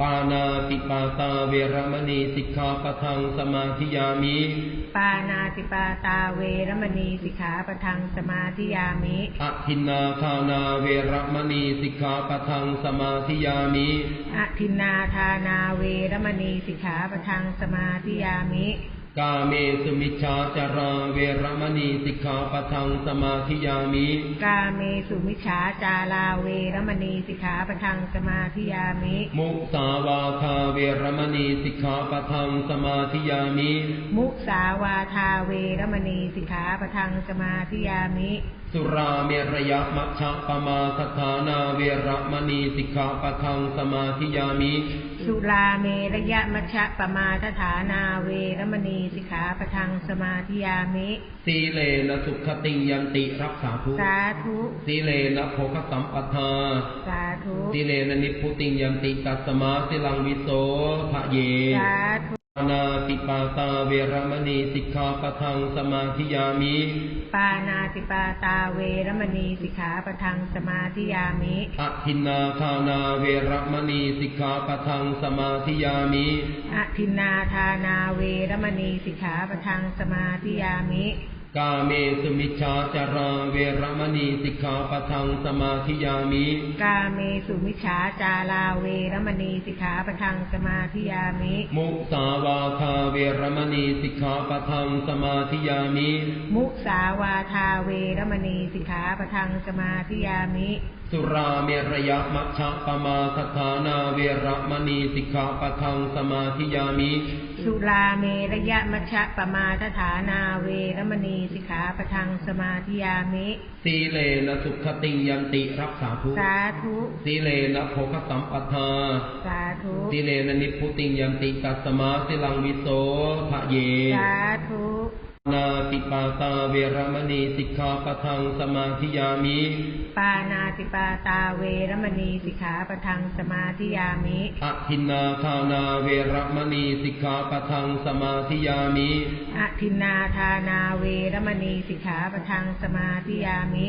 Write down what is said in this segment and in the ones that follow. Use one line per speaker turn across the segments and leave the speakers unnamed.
ปานาติปาตาเวรมณีสิกขาปะทังสมาธิยามิ
ปานาติปาตาเวรมณีสิกขาปะทังสมาธิยามิ
อทินนาทานาเวรมณีสิกขาปะทังสมาธิยามิ
อทินนาทานาเวรมณีสิกขาปะทังสมาธิยามิ
กาเมสุมิชฌาจาราเวรมณีสิกขาปะทังสมาธิยามิ
กาเมสุมิชฌาจาราเวรมณีสิกขาปะทังสมาธิยามิ
มุสาวาทาเวรมณีสิกขาปะทังสมาธิยามิ
มุสาวาทาเวรมณีสิกขาปะทังสมาธิยามิ
สุราเมรยมัชฌะปมาสถานาเวรมณีสิกขาปะทังสมาธิยามิ
สุราเมระยะมัชฌะปมาทฐานาเวรมณีสิกขาปะทังสมาธิยามิ
สีเลนะสุขติยันติรักษาทุก
สาธุ
สีเลนะโภคสัมปทา
สาธุ
สีเลนะนิพพุติยันติตัสสมาสิลังวิโสทะเย
สาธุ
ปานาติปาตาเวรมณีสิกขาปะทังสมาธิยามิ
ปานาติปาตาเวรมณีสิกขาปะทังสมาธิยามิ
อทินนาทานาเวรมณีสิกขาปะทังสมาธิยามิ
อทินนาทานาเวร มณีสิกขาปะทังสมาธิยามิ
กาเมสุมิชฌาจาราเวรมณีสิกขาปะทังสมาธิยามิ
กาเมสุมิชฌาจาราเวรมณีสิกขาปะทังสมาธิยามิ
มุสาวาทาเวรมณีสิกขาปะทังสมาธิยามิ
มุสาวาทาเวรมณีสิกขาปะทังสมาธิยามิ
สุราเมรยมัชฌะปมาสถานาเวรมณีสิกขาปะทังสมาธิยามิ
สุราเมระยะมัชฌะปมาทฐานาเวรมณีสิกขาปะทังสมาธิยามิ
สีเลนะสุขติยันติรักษาทุก
สาธุ
สีเลนะโภคสัมปทา
สาธุ
สีเลนะนิพพุติยันติตัสสมาสิลังวิโสทะเย
สาธุ
นาติปาตาเวรมณีสิกขาปะทังสมาธิยามิ
ปานาติปาตาเวรมณีสิกขาปะทังสมาธิยามิ
อทินนาทานาเวรมณีสิกขาปะทังสมาธิยามิ
อทินนาทานาเวรมณีสิกขาปะทังสมาธิยามิ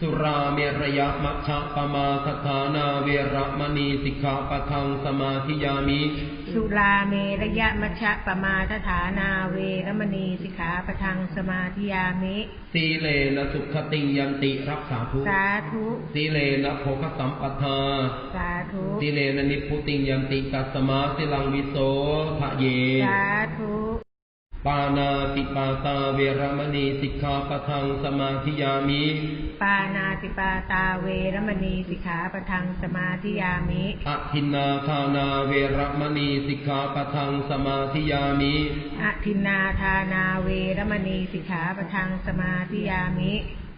สิกขาปะทังสมาธิยามิ
กาเมสุมิชฌาจาราเวรมณีสิกขาปะทังสมาธิยามิ
มุสาวาทาเวรมณีสิกขาปะทังสมาธิยามิ
มุสาวาทาเวรมณีสิกขาปะทังสมาธิยามิ
สุราเมรยมัชฌะปมาสถานาเวรมณีสิกขาปะทังสมาธิยามิ
สุราเมระยะมัชฌะปมาทฐานาเวรมณีสิกขาปะทังสมาธิยามิ
สีเลนะสุขติยันติรักษาทุก
สาธุ
สีเลนะโภคสัมปทา
สาธุ
สีเลนะนิพพุติยันติตัสสมาสิลังวิโสทะเย
สาธุ
ปานาติปาตาเวรมณีสิกขาปะทังสมาธิยามิ
ปานาติปาตาเวรมณีสิกขาปะทังสมาธิยามิ
อทินนาทานาเวรมณีสิกขาปะทังสมาธิยามิ
อทินนาทานาเวรมณีสิกขาปะทังสมาธิยามิ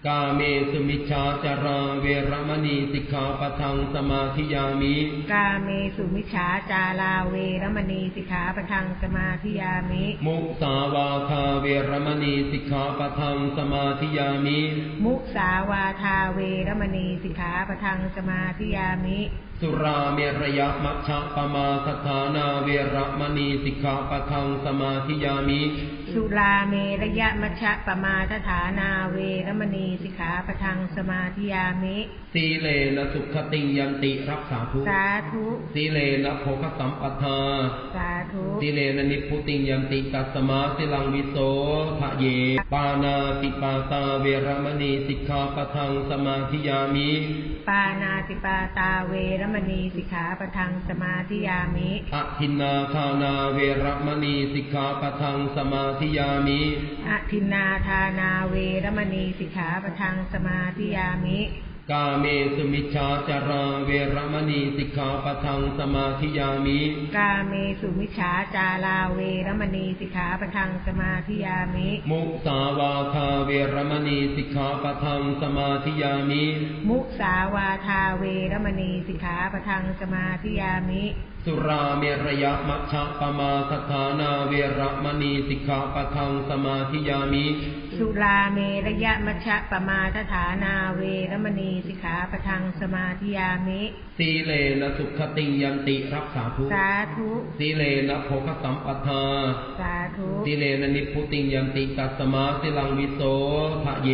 กาเมสุมิชฌาจาราเวรมณีสิกขาปะทังสมาธิยามิ
กาเมสุมิชฌาจาราเวรมณีสิกขาปะทังสมาธิยามิ
มุสาวาทาเวรมณีสิกขาปะทังสมาธิยามิ
มุสาวาทาเวรมณีสิกขาปะทังสมาธิยามิ
สุราเมรยมัชฌะปมาสถานาเวรมณีสิกขาปะทังสมาธิยามิ
สุราเมระยะมัชฌะปมาทฐานาเวรมณีสิกขาปะทังสมาธิยามิ
สีเลนะสุขติยันติรักษาทุก
สาธุ
สีเลนะโภคสัมปทา
สาธุ
สีเลนะนิพพุติยันติตัสสมาสิลังวิโสทะเย ปานาติปาตาเวรมณีสิกขาปะทังสมาธิยามิ
ปานาติปาตาเวรมณีสิกขาปะทังสมาธิยามิ
อทินนาทานาเวรมณีสิกขาปะทังสมาธิยามิ
อทินนาทานาเวรมณีสิกขาปะทังสมาธิยามิ
กกาเมสุมิชฌาจาราเวรมณีสิกขาปะทังสมาธิยามิ
กาเมสุมิชฌาจาราเวรมณีสิกขาปะทังสมาธิยามิ
มุสาวาทาเวรมณีสิกขาปะทังสมาธิยามิ
มุสาวาทาเวรมณีสิกขาปะทังสมาธิยามิ
สุราเมรยะมัชฌะปมาสถานาเวรมณีสิกขาปะทังสมาธิยามิ
สุราเมระยะมัชฌะปมาทฐานาเวรมณีสิกขาปะทังสมาธิยามิ
สีเลนะสุขติงยันติรักษาทุก
สาธุ
สีเลนะโภคสัมปทา
สาธุ
สีเลนะนิพพุติงยันติกัสสมาสิลังวิโสทะเย